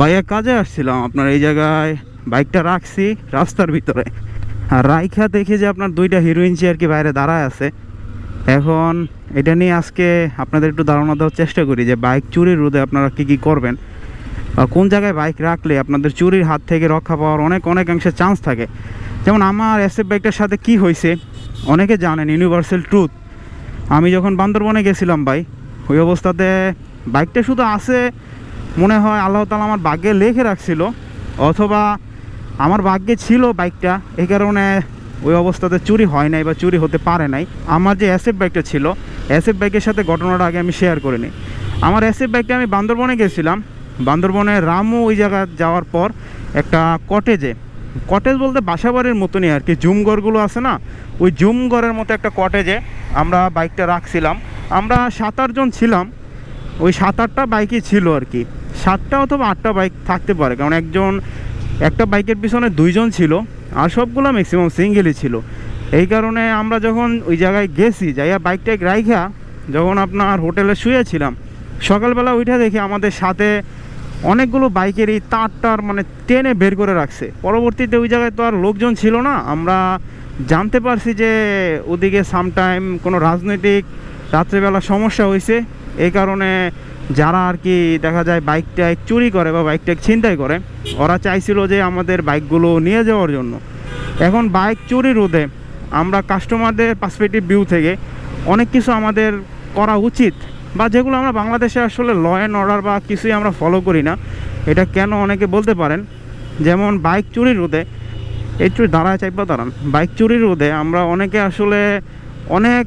ভাইয়া কাজে আসছিলাম। আপনার এই জায়গায় বাইকটা রাখছি রাস্তার ভিতরে। আর রাইখা দেখি যে আপনার দুইটা হিরোইন চেয়ার কি বাইরে দাঁড়ায় আছে। এখন এটা নিয়ে আজকে আপনাদের একটু ধারণা দেওয়ার চেষ্টা করি যে বাইক চুরির রোধে আপনারা কী কী করবেন কোন জায়গায় বাইক রাখলে আপনাদের চুরির হাত থেকে রক্ষা পাওয়ার অনেক অনেকাংশে চান্স থাকে। যেমন আমার এসএফ বাইকটার সাথে কি হয়েছে, অনেকে জানেন ইউনিভার্সাল ট্রুথ আমি যখন বান্দরবনে গেছিলাম ভাই, ওই অবস্থাতে বাইকটা শুধু আছে মনে হয় আল্লাহ তালা আমার ভাগ্যে লেখে রাখছিল, অথবা আমার ভাগ্যে ছিল বাইকটা এই কারণে ওই অবস্থাতে চুরি হয় নাই বা চুরি হতে পারে নাই। আমার যে অ্যাসেফ বাইকটা ছিল অ্যাসেফ বাইকের সাথে ঘটনাটা আগে আমি শেয়ার করিনি আমার অ্যাসেফ বাইকটা আমি বান্দরবনে গেছিলাম। বান্দরবনে রামু ওই জায়গায় যাওয়ার পর একটা কটেজে কটেজ বলতে বাসাবাড়ির মতনই আর কি জুমঘরগুলো আছে না? ওই জুমঘরের মতো একটা কটেজে আমরা বাইকটা রাখছিলাম। আমরা সাত আটজন ছিলাম, ওই সাত আটটা বাইকই ছিল আর কি। সাতটা অথবা আটটা বাইক থাকতে পারে। কারণ একজন, একটা বাইকের পিছনে দুইজন ছিল, আর সবগুলো ম্যাক্সিমাম সিঙ্গেলই ছিল। এই কারণে আমরা যখন ওই জায়গায় গেছি, যাইয়া বাইকটা রাইখা, যখন আপনার হোটেলে শুয়েছিলাম, সকালবেলা উঠে দেখি আমাদের সাথে অনেকগুলো বাইকের এই তারটার মানে টেনে বের করে রাখছে। পরবর্তীতে ওই জায়গায় তো আর লোকজন ছিল না। আমরা জানতে পারছি যে ওদিকে সামটাইম কোনো রাজনৈতিক রাত্রেবেলা সমস্যা হয়েছে। এই কারণে যারা আর কি দেখা যায় বাইকটা চুরি করে বা বাইকটা ছিনতাই করে, ওরা চাইছিল যে আমাদের বাইকগুলো নিয়ে যাওয়ার জন্য। এখন বাইক চুরি রোধে আমরা কাস্টমারদের পার্সপেক্টিভ ভিউ থেকে অনেক কিছু আমাদের করা উচিত বা যেগুলো আমরা বাংলাদেশে আসলে ল অ্যান্ড অর্ডার বা কিছুই আমরা ফলো করি না, এটা কেন অনেকে বলতে পারেন? যেমন বাইক চুরি রোধে চুরি দাঁড়ায় চাইবা, দাঁড়ান। বাইক চুরির রোধে আমরা অনেকে আসলে অনেক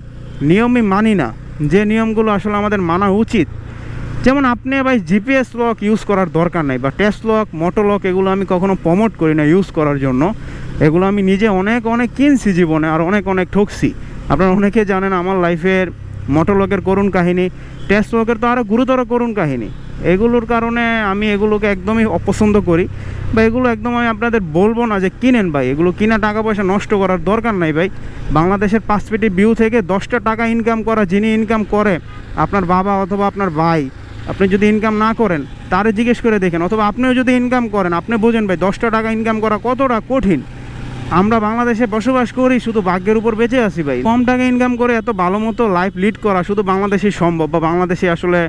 নিয়মই মানি না। যে নিয়মগুলো আসলে আমাদের মানা উচিত যেমন আপনি ভাই জিপিএস লক ইউজ করার দরকার নাই বা টেস্ট লক মোটো লক এগুলো আমি কখনো প্রমোট করি না ইউজ করার জন্য। এগুলো আমি নিজে অনেক অনেক কিনছি জীবনে আর অনেক অনেক ঠকছি। আপনারা অনেকে জানেন আমার লাইফের মোটো লকের করুণ কাহিনী টেস্ট লকের তো আরও গুরুতর করুণ কাহিনী। এগুলোর কারণে আমি এগুলোকে একদমই অপছন্দ করি। বা এগুলো একদম আমি আপনাদের বলব না যে কিনেন ভাই, এগুলো কিনা টাকা পয়সা নষ্ট করার দরকার নাই ভাই। বাংলাদেশের পাঁচপেটি ভিউ থেকে দশটা টাকা ইনকাম করা, যিনি ইনকাম করে, আপনার বাবা অথবা আপনার ভাই আপনি যদি ইনকাম না করেন, তারে জিজ্ঞেস করে দেখেন, অথবা আপনিও যদি ইনকাম করেন, আপনি বোঝেন ভাই, দশটা টাকা ইনকাম করা কতটা কঠিন? আমরা বাংলাদেশে বসবাস করি, শুধু ভাগ্যের উপর বেঁচে আছি ভাই। কম টাকা ইনকাম করে এত ভালো মতো লাইফ লিড করা শুধু বাংলাদেশেই সম্ভব বা বাংলাদেশে আসলে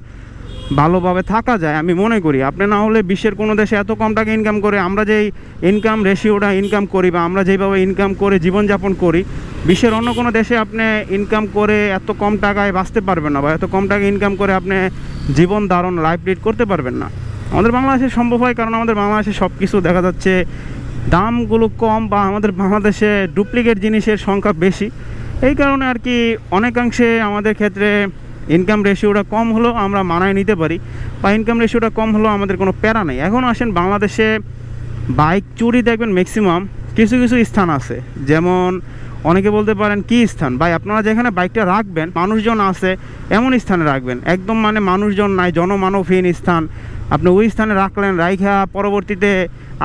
ভালোভাবে থাকা যায়, আমি মনে করি। আপনি না হলে বিশ্বের কোনো দেশে এত কম টাকা ইনকাম করে আমরা যেই ইনকাম রেশিওটা ইনকাম করি বা আমরা যেভাবে ইনকাম করে জীবনযাপন করি, বিশ্বের অন্য কোনো দেশে আপনি ইনকাম করে এত কম টাকায় বাঁচতে পারবেন না বা এত কম টাকা ইনকাম করে আপনি জীবন ধারণ লাইফ লিড করতে পারবেন না। আমাদের বাংলাদেশে সম্ভব হয় কারণ আমাদের বাংলাদেশে সব কিছু দেখা যাচ্ছে দামগুলো কম বা আমাদের বাংলাদেশে ডুপ্লিকেট জিনিসের সংখ্যা বেশি। এই কারণে আর কি অনেকাংশে আমাদের ক্ষেত্রে ইনকাম রেশিওটা কম হলেও আমরা মানায় নিতে পারি, বা ইনকাম রেশিওটা কম হলেও আমাদের কোনো প্যারা নেই। এখন আসেন বাংলাদেশে বাইক চুরি দেখবেন ম্যাক্সিমাম কিছু কিছু স্থান আছে। যেমন অনেকে বলতে পারেন, কি স্থান? ভাই, আপনারা যেখানে বাইকটা রাখবেন, মানুষজন আছে, এমন স্থানে রাখবেন। একদম মানে মানুষজন নাই, জনমানবহীন স্থান। আপনি ওই স্থানে রাখলেন, রাইখা পরবর্তীতে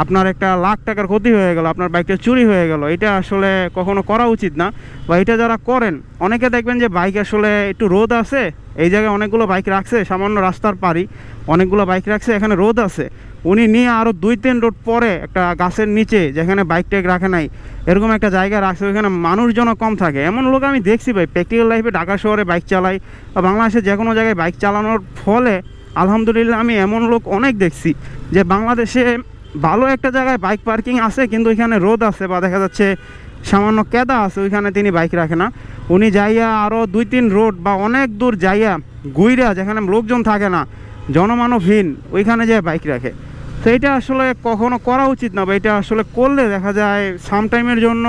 আপনার একটা লাখ টাকার ক্ষতি হয়ে গেল, আপনার বাইকটা চুরি হয়ে গেল। এটা আসলে কখনো করা উচিত না, বা এটা যারা করেন, অনেকে দেখবেন যে বাইক আসলে একটু রোদ আছে, এই জায়গায় অনেকগুলো বাইক রাখছে, সামান্য রাস্তার পারি অনেকগুলো বাইক রাখছে, এখানে রোদ আছে। উনি নিয়ে আরও দুই তিন রোড পরে একটা গাছের নিচে, যেখানে বাইক টাইক রাখে নাই, এরকম একটা জায়গা রাখছে, ওইখানে মানুষজনও কম থাকে। এমন লোক আমি দেখছি ভাই প্র্যাকটিক্যাল লাইফে ঢাকা শহরে বাইক চালাই বা বাংলাদেশে যে কোনো জায়গায় বাইক চালানোর ফলে আলহামদুলিল্লাহ আমি এমন লোক অনেক দেখছি যে বাংলাদেশে ভালো একটা জায়গায় বাইক পার্কিং আছে, কিন্তু ওইখানে রোদ আছে বা দেখা যাচ্ছে সামান্য কেদা আছে, ওইখানে তিনি বাইক রাখে না। উনি যাইয়া আরও দুই তিন রোড বা অনেক দূর যাইয়া গুইরা যেখানে লোকজন থাকে না, জনমানবহীন, ওইখানে যায় বাইক রাখে। তো এটা আসলে কখনো করা উচিত না বা এটা আসলে করলে দেখা যায় সাম টাইমের জন্য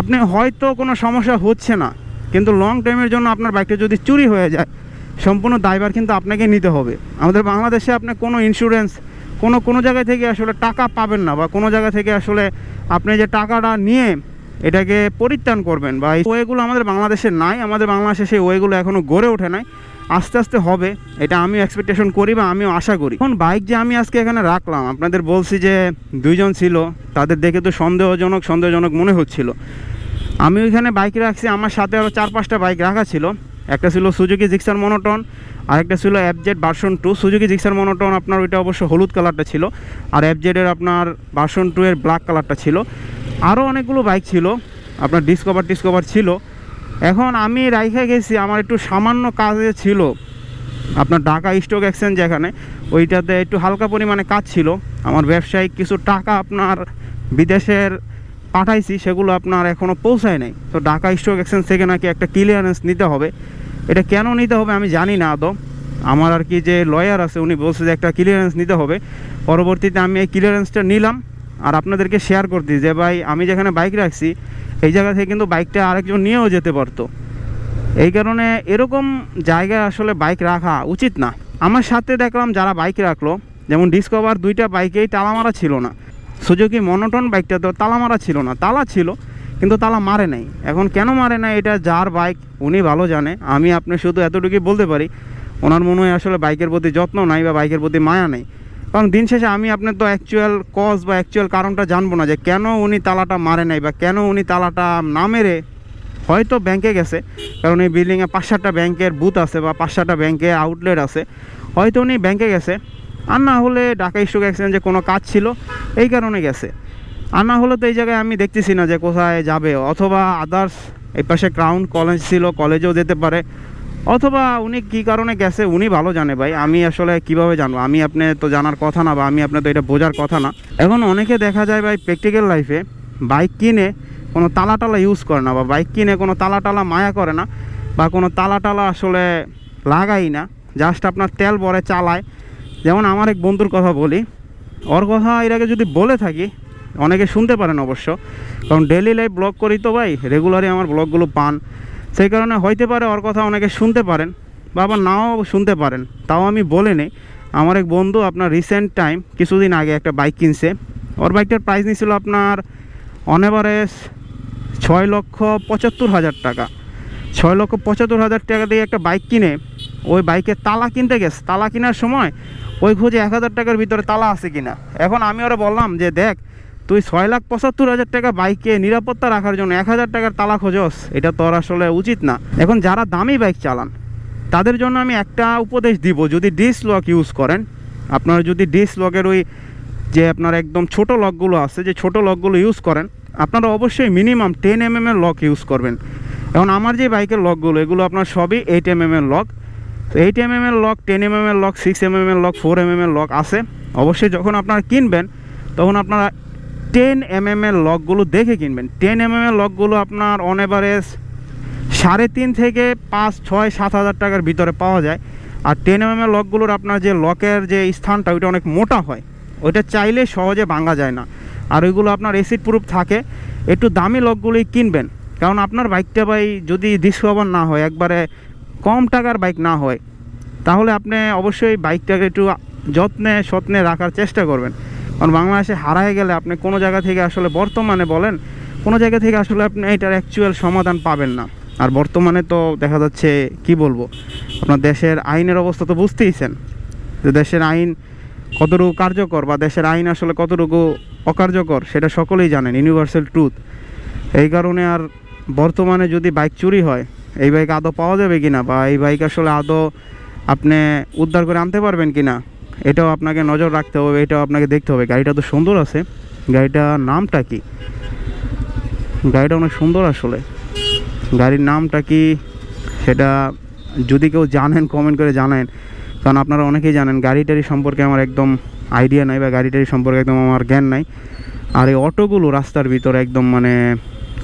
আপনি হয়তো কোনো সমস্যা হচ্ছে না, কিন্তু লং টাইমের জন্য আপনার বাইকটা যদি চুরি হয়ে যায় সম্পূর্ণ দায়ভার কিন্তু আপনাকে নিতে হবে। আমাদের বাংলাদেশে আপনি কোনো ইন্স্যুরেন্স কোনো কোনো জায়গা থেকে আসলে টাকা পাবেন না বা কোনো জায়গা থেকে আসলে আপনি যে টাকাটা নিয়ে এটাকে পরিত্রাণ করবেন বা এই ওয়েগুলো আমাদের বাংলাদেশে নাই, আমাদের বাংলাদেশে সেই ওয়েগুলো এখনও গড়ে ওঠে নাই, আস্তে আস্তে হবে, এটা আমিও এক্সপেকটেশন করি বা আমিও আশা করি। এখন বাইক যে আমি আজকে এখানে রাখলাম, আপনাদের বলছি যে দুইজন ছিল, তাদের দেখে তো সন্দেহজনক সন্দেহজনক মনে হচ্ছিল। আমি ওইখানে বাইক রাখছি, আমার সাথে আরও চার, পাঁচটা বাইক রাখা ছিল। একটা ছিল সুজুকি জিক্সার মনোটন আর একটা ছিল অ্যাপজেড version two Suzuki Gixxer monotone আপনার ওইটা অবশ্য হলুদ কালারটা ছিল, আর অ্যাপজেডের আপনার ভার্সন টু এর ব্ল্যাক কালারটা ছিল। আরও অনেকগুলো বাইক ছিল, আপনার ডিসকভার টিসকভার ছিল। এখন আমি রাইখে গেছি, আমার একটু সামান্য কাজে ছিল। আপনার ঢাকা স্টক এক্সচেঞ্জ যেখানে, ওইটাতে একটু হালকা পরিমাণে কাজ ছিল। আমার ব্যবসায়িক কিছু টাকা আপনার বিদেশের পাঠাইছি, সেগুলো আপনার এখনও পৌঁছায় নাই। তো ঢাকা স্টক এক্সচেঞ্জ থেকে নাকি একটা ক্লিয়ারেন্স নিতে হবে। এটা কেন নিতে হবে আমি জানি না, আদৌ। আমার আর কি যে লয়ার আছে, উনি বলছে যে একটা ক্লিয়ারেন্স নিতে হবে। পরবর্তীতে আমি এই ক্লিয়ারেন্সটা নিলাম আর আপনাদেরকে শেয়ার করছি যে, ভাই, আমি যেখানে বাইক রাখছি, এই জায়গা থেকে কিন্তু বাইকটা আরেকজন নিয়েও যেতে পারতো। এই কারণে এরকম জায়গায় আসলে বাইক রাখা উচিত না। আমার সাথে দেখলাম যারা বাইক রাখল, যেমন ডিসকভার দুইটা বাইকেই তালা মারা ছিল না। সুজুকি মনোটন বাইকটা তো তালা মারা ছিল না। তালা ছিল, কিন্তু তালা মারে নাই। এখন কেন মারে না এটা? যার বাইক উনি ভালো জানে। আমি আপনি শুধু এতটুকুই বলতে পারি, ওনার মনে হয় আসলে বাইকের প্রতি যত্ন নাই বা বাইকের প্রতি মায়া নেই। কারণ দিন শেষে আমি আপনার তো অ্যাকচুয়াল কজ বা অ্যাকচুয়াল কারণটা জানব না যে কেন উনি তালাটা মারে নাই বা কেন উনি তালাটা না মেরে হয়তো ব্যাংকে গেছে। কারণ এই বিল্ডিংয়ে পাঁচ সাতটা ব্যাংকের বুথ আছে বা পাঁচ সাতটা ব্যাংকের আউটলেট আছে। হয়তো উনি ব্যাংকে গেছে। আর না হলে ঢাকা স্টক এক্সচেঞ্জে কোনো কাজ ছিল, এই কারণে গেছে। আর না হলে তো এই জায়গায় আমি দেখতেছি না যে কোথায় যাবে, অথবা আদার্স এই পাশে ক্রাউন কলেজ ছিল কলেজেও যেতে পারে। অথবা উনি কী কারণে গেছে, উনি ভালো জানে ভাই, আমি আসলে কীভাবে জানব? আমি আপনি তো জানার কথা না বা আমি আপনার তো এটা বোঝার কথা না। এখন অনেকে দেখা যায় ভাই প্র্যাকটিক্যাল লাইফে বাইক কিনে কোনো তালা টালা ইউজ করে না বা বাইক কিনে কোনো তালা টালা মায়া করে না, বা কোনো তালা টালা আসলে লাগাই না জাস্ট আপনার তেল ভরে চালায়। যেমন আমার এক বন্ধুর কথা বলি, ওর কথা এর আগে যদি বলে থাকি, অনেকে শুনতে পারেন অবশ্য, কারণ ডেলি লাইফ ব্লগ করি তো ভাই রেগুলারই আমার ব্লগগুলো পান। সেই কারণে হইতে পারে ওর কথা অনেকে শুনতে পারেন বা আবার নাও শুনতে পারেন, তাও আমি বলে নেই। আমার এক বন্ধু আপনার রিসেন্ট টাইম কিছুদিন আগে একটা বাইক কিনছে। ওর বাইকটার প্রাইস নিয়েছিল আপনার অন এভারেজ ছয় লক্ষ পঁচাত্তর হাজার টাকা। ছয় লক্ষ পঁচাত্তর হাজার টাকা দিয়ে একটা বাইক কিনে ওই বাইকের তালা কিনতে গেছে। তালা কেনার সময় ওই খুঁজে এক হাজার টাকার ভিতরে তালা আছে কিনা। এখন আমি ওরা বললাম যে, দেখ, তুই ছয় লাখ পঁচাত্তর হাজার টাকা বাইকে নিরাপত্তা রাখার জন্য এক হাজার টাকার তালা খোঁজস। এটা তোর আসলে উচিত না। এখন যারা দামি বাইক চালান, তাদের জন্য আমি একটা উপদেশ দিব। যদি ডিস লক ইউজ করেন, আপনারা যদি ডিস লকের ওই যে আপনার একদম ছোট লকগুলো আছে, যে ছোট লকগুলো ইউজ করেন, আপনারা অবশ্যই মিনিমাম টেন এম এর লক ইউজ করবেন। এখন আমার যে বাইকের লকগুলো, এগুলো আপনার সবই এইট এম এর লক। তো এইট এম এম এর লক টেন এম এম এর লক সিক্স এম এম এর লক ফোর এম এম এর লক আছে। অবশ্যই যখন আপনারা কিনবেন, তখন আপনারা টেন এম এম এর লকগুলো দেখে কিনবেন। টেন এম এম এর লকগুলো আপনার অন এভারেজ সাড়ে তিন থেকে পাঁচ, ছয়, সাত হাজার টাকার ভিতরে পাওয়া যায়। আর টেন এম এর লকগুলোর আপনার যে লকের যে স্থানটা, ওইটা অনেক মোটা হয়। ওইটা চাইলে সহজে ভাঙা যায় না। আর ওইগুলো আপনার এসিড প্রুফ থাকে। একটু দামি লকগুলোই কিনবেন। কারণ আপনার বাইকটা ভাই যদি ডিসকভার না হয়, একবারে কম টাকার বাইক না হয়, তাহলে আপনি অবশ্যই বাইকটাকে একটু যত্নে সত্নে রাখার চেষ্টা করবেন। কারণ বাংলাদেশে হারায় গেলে আপনি কোনো জায়গা থেকে আসলে বর্তমানে বলেন, কোনো জায়গা থেকে আসলে আপনি এটার অ্যাকচুয়াল সমাধান পাবেন না। আর বর্তমানে তো দেখা যাচ্ছে, কি বলব, আপনার দেশের আইনের অবস্থা তো বুঝতেইছেন যে দেশের আইন কতটুকু কার্যকর বা দেশের আইন আসলে কতটুকু অকার্যকর, সেটা সকলেই জানেন ইউনিভার্সাল ট্রুথ এই কারণে আর বর্তমানে যদি বাইক চুরি হয় এই বাইক আদৌ পাওয়া যাবে কিনা বা এই বাইক আসলে আদৌ আপনি উদ্ধার করে আনতে পারবেন কিনা, এটাও আপনাকে নজর রাখতে হবে, এটাও আপনাকে দেখতে হবে। গাড়িটা তো সুন্দর আছে। গাড়িটার নামটা কি? গাড়িটা অনেক সুন্দর আসলে। গাড়ির নামটা কি সেটা যদি কেউ জানেন কমেন্ট করে জানেন কারণ আপনারা অনেকেই জানেন গাড়ি টাড়ি সম্পর্কে আমার একদম আইডিয়া নাই বা গাড়ি টাড়ি সম্পর্কে একদম আমার জ্ঞান নাই। আর এই অটোগুলো রাস্তার ভিতরে একদম মানে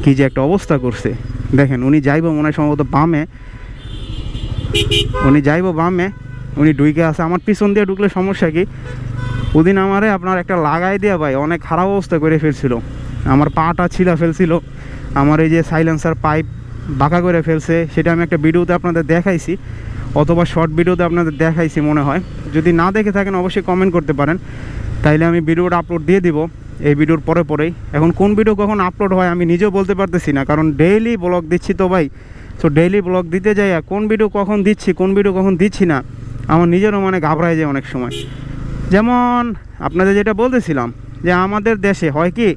কি যে একটা অবস্থা করছে। দেখেন, উনি যাইব মনে হয় সম্ভবত বামে। উনি যাইবো বামে, উনি ডুইকে আছে। আমার পিছন দিয়ে ঢুকলে সমস্যা কি? ওদিন আমারে আপনার একটা লাগাই দেওয়া ভাই, অনেক খারাপ অবস্থা করে ফেলছিল। আমার পাটা ছিলা ফেলছিল। আমার এই যে সাইলেন্সার পাইপ বাঁকা করে ফেলছে, সেটা আমি একটা ভিডিওতে আপনাদের দেখাইছি, অথবা শর্ট ভিডিওতে আপনাদের দেখাইছি মনে হয়। যদি না দেখে থাকেন, অবশ্যই কমেন্ট করতে পারেন। তাইলে আমি ভিডিওটা আপলোড দিয়ে দিব, এই ভিডিওর পরে পরেই। এখন কোন ভিডিও কখন আপলোড হয় আমি নিজেও বলতে পারতেছি না, কারণ ডেইলি ব্লগ দিচ্ছি তো ভাই। সো ডেইলি ব্লগ দিতে যাই, আর কোন ভিডিও কখন দিচ্ছি, কোন ভিডিও কখন দিচ্ছি না, আমার নিজেরও মানে ঘাবড়ায় যায় অনেক সময়। যেমন আপনাদের যেটা বলতেছিলাম, যে আমাদের দেশে হয় কি,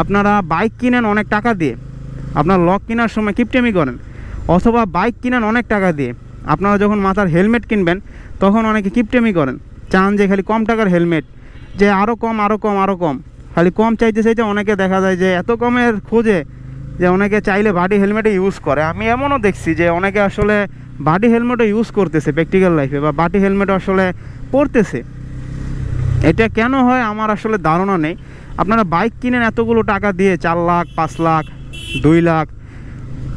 আপনারা বাইক কিনেন অনেক টাকা দিয়ে, আপনার লক কেনার সময় কিপটেমি করেন, অথবা বাইক কিনেন অনেক টাকা দিয়ে, আপনারা যখন মাথার হেলমেট কিনবেন, তখন অনেকে কিপটেমি করেন, চান যে খালি কম টাকার হেলমেট যে আরও কম আরও কম আরও কম। খালি কম চাইতে চাইতে অনেকে দেখা যায় যে এত কমের খোঁজে যে অনেকে চাইলে বাডি হেলমেটে ইউজ করে। আমি এমনও দেখছি যে অনেকে আসলে বাডি হেলমেটও ইউজ করতেছে প্র্যাকটিক্যাল লাইফে বা বাডি হেলমেটও আসলে পরতেছে। এটা কেন হয় আমার আসলে ধারণা নেই। আপনারা বাইক কিনেন এতগুলো টাকা দিয়ে চার লাখ, পাঁচ লাখ, দুই লাখ,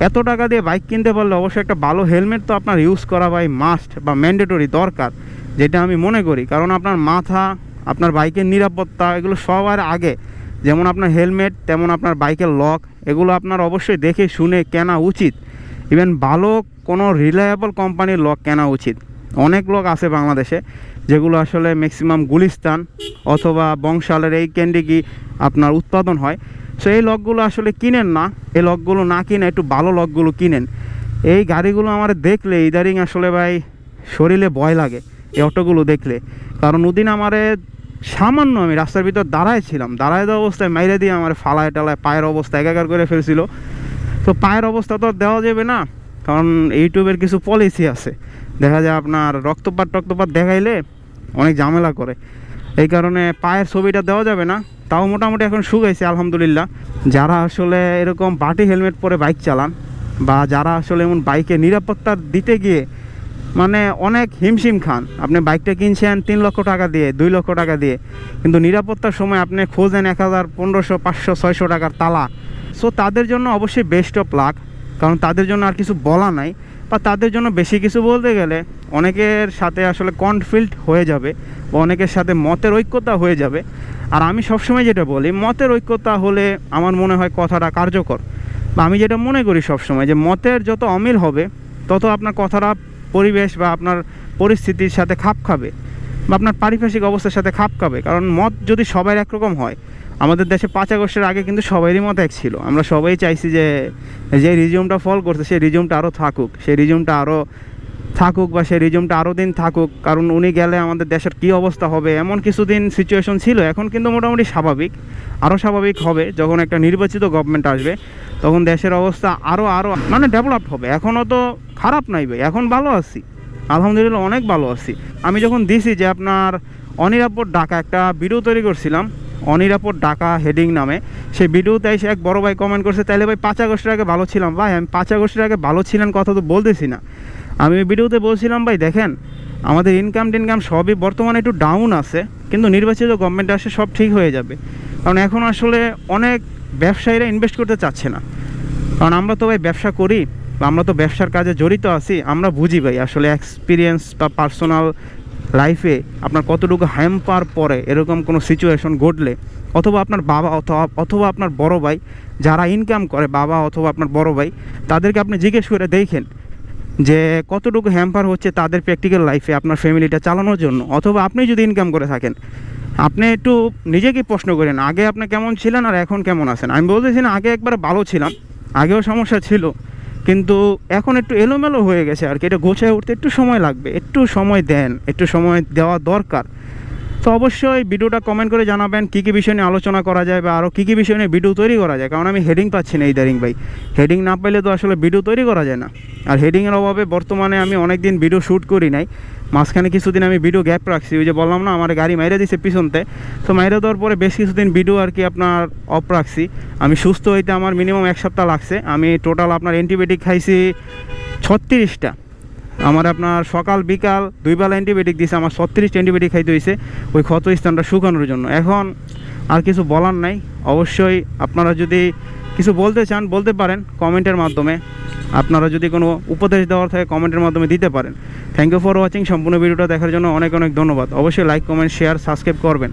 এত টাকা দিয়ে বাইক কিনতে পারলে অবশ্যই একটা ভালো হেলমেট তো আপনার ইউজ করা বাই মাস্ট বা ম্যান্ডেটরি দরকার, যেটা আমি মনে করি। কারণ আপনার মাথা আপনার বাইকের নিরাপত্তা, এগুলো সবার আগে। যেমন আপনার হেলমেট, তেমন আপনার বাইকের লক, এগুলো আপনার অবশ্যই দেখে শুনে কেনা উচিত। ইভেন ভালো কোনো রিলায়েবল কোম্পানির লক কেনা উচিত। অনেক লোক আছে বাংলাদেশে, যেগুলো আসলে ম্যাক্সিমাম গুলিস্তান অথবা বংশালের এই ক্যান্ডিকি আপনার উৎপাদন হয়। সো এই লকগুলো আসলে কিনেন না। এই লকগুলো না কিনে, একটু ভালো লকগুলো কিনেন। এই গাড়িগুলো আমার দেখলে ইদারিং আসলে ভাই শরীরে ভয় লাগে, এই অটোগুলো দেখলে। কারণ ওদিন আমারে সামান্য আমি রাস্তার ভিতর দাঁড়ায় ছিলাম। দাঁড়ায় দেওয়া অবস্থায় মাইরে দিয়ে আমার ফালায় টালায় পায়ের অবস্থা একাকার করে ফেলছিল। তো পায়ের অবস্থা তো দেওয়া যাবে না, কারণ ইউটিউবের কিছু পলিসি আছে। দেখা যায় আপনার রক্তপাত টক্তপাত দেখাইলে অনেক ঝামেলা করে। এই কারণে পায়ের ছবিটা দেওয়া যাবে না, তাও মোটামুটি এখন শুকাইছে, আলহামদুলিল্লাহ। যারা আসলে এরকম বাটি হেলমেট পরে বাইক চালান বা যারা আসলে এমন বাইকে নিরাপত্তা দিতে গিয়ে মানে অনেক হিমশিম খান। আপনি বাইকটা কিনছেন তিন লক্ষ টাকা দিয়ে, দুই লক্ষ টাকা দিয়ে। কিন্তু নিরাপত্তার সময় আপনি খোঁজেন এক হাজার পনেরোশো, পাঁচশো, ছয়শো টাকার তালা। সো তাদের জন্য অবশ্যই বেস্ট অফ লাক কারণ তাদের জন্য আর কিছু বলা নাই। বা তাদের জন্য বেশি কিছু বলতে গেলে অনেকের সাথে আসলে কনফিল্ড হয়ে যাবে, বা অনেকের সাথে মতের ঐক্যতা হয়ে যাবে। আর আমি সবসময় যেটা বলি, মতের ঐক্যতা হলে আমার মনে হয় কথাটা কার্যকর। বা আমি যেটা মনে করি সবসময় যে মতের যত অমিল হবে, তত আপনার কথাটা পরিবেশ বা আপনার পরিস্থিতির সাথে খাপ খাবে বা আপনার পারিপার্শ্বিক অবস্থার সাথে খাপ খাবে। কারণ মত যদি সবার একরকম হয়, আমাদের দেশে পাঁচ আগস্টের আগে কিন্তু সবারই মত এক ছিল। আমরা সবাই চাইছি যে যে রিজিউমটা ফল করছে, সেই রিজিউমটা আরও থাকুক, সেই রিজিউমটা আরও থাকুক বা সেই রিজিউমটা আরও দিন থাকুক, কারণ উনি গেলে আমাদের দেশের কী অবস্থা হবে? এমন কিছুদিন সিচুয়েশন ছিল, এখন কিন্তু মোটামুটি স্বাভাবিক আরও স্বাভাবিক হবে যখন একটা নির্বাচিত গভর্নমেন্ট আসবে, তখন দেশের অবস্থা আরও আরও মানে ডেভেলপ হবে। এখনও তো খারাপ নাই ভাই, এখন ভালো আছি। আলহামদুলিল্লাহ অনেক ভালো আছি। আমি যখন দিছি যে আপনার অনিরাপদ ডাকা একটা ভিডিও তৈরি করছিলাম, অনিরাপদ ডাকা হেডিং নামে, সেই ভিডিওতে এসে এক বড় ভাই কমেন্ট করছে, তাইলে ভাই পাঁচ আগস্টের আগে ভালো ছিলাম। ভাই, আমি পাঁচ আগস্টের আগে ভালো ছিলেন কথা তো বলতেছি না। আমি ভিডিওতে বলছিলাম, ভাই, দেখেন, আমাদের ইনকাম টিনকাম সবই বর্তমানে একটু ডাউন আছে, কিন্তু নির্বাচিত গভর্নমেন্ট আসে সব ঠিক হয়ে যাবে। কারণ এখন আসলে অনেক ব্যবসায়ীরা ইনভেস্ট করতে চাচ্ছে না। কারণ আমরা তো ভাই ব্যবসা করি আমরা তো ব্যবসার কাজে জড়িত আছি, আমরা বুঝি ভাই আসলে এক্সপিরিয়েন্স বা পার্সোনাল লাইফে আপনার কতটুকু হ্যাম্পার পরে এরকম কোনো সিচুয়েশন ঘটলে। অথবা আপনার বাবা, অথবা অথবা আপনার বড় ভাই, যারা ইনকাম করে, বাবা অথবা আপনার বড় ভাই, তাদেরকে আপনি জিজ্ঞেস করে দেখেন। যে কতটুকু হ্যাম্পার হচ্ছে তাদের প্র্যাকটিক্যাল লাইফে আপনার ফ্যামিলিটা চালানোর জন্য? অথবা আপনি যদি ইনকাম করে থাকেন, আপনি একটু নিজেকে প্রশ্ন করেন, আগে আপনি কেমন ছিলেন আর এখন কেমন আছেন? আমি বলতেছি না, আগে একবার ভালো ছিলাম, আগেও সমস্যা ছিল, কিন্তু এখন একটু এলোমেলো হয়ে গেছে আর কি। এটা গোছায় উঠতে একটু সময় লাগবে, একটু সময় দেন, একটু সময় দেওয়া দরকার। তো অবশ্যই ভিডিওটা কমেন্ট করে জানাবেন কী কী বিষয় নিয়ে আলোচনা করা যায় বা আরও কী কী বিষয় নিয়ে ভিডিও তৈরি করা যায়। কারণ আমি হেডিং পাচ্ছি না এই ইদারিং ভাই। হেডিং না পাইলে তো আসলে ভিডিও তৈরি করা যায় না। আর হেডিংয়ের অভাবে বর্তমানে আমি অনেক দিন ভিডিও শ্যুট করি নাই। মাঝখানে কিছুদিন আমি ভিডিও গ্যাপ রাখছি। ওই যে বললাম না, আমার গাড়ি মাইরে দিছে পিছনতে। তো মাইরে দেওয়ার পরে বেশ কিছুদিন ভিডিও আর কি আপনার অফ রাখছি। আমি সুস্থ হইতে আমার মিনিমাম এক সপ্তাহ লাগছে। আমি টোটাল আপনার অ্যান্টিবায়োটিক খাইছি ছত্রিশটা। আমার আপনার সকাল, বিকাল দুই বেলা অ্যান্টিবায়োটিক দিয়েছে আমার ছত্রিশটা অ্যান্টিবায়োটিক খাইতে হয়েছে ওই ক্ষত স্থানটা শুকানোর জন্য। এখন আর কিছু বলার নাই। অবশ্যই আপনারা যদি কিছু বলতে চান, বলতে পারেন কমেন্টের মাধ্যমে। আপনারা যদি কোনো উপদেশ দেওয়ার থাকে, কমেন্টের মাধ্যমে দিতে পারেন। থ্যাংক ইউ ফর ওয়াচিং সম্পূর্ণ ভিডিওটা দেখার জন্য অনেক অনেক ধন্যবাদ। অবশ্যই লাইক কমেন্ট শেয়ার সাবস্ক্রাইব করবেন।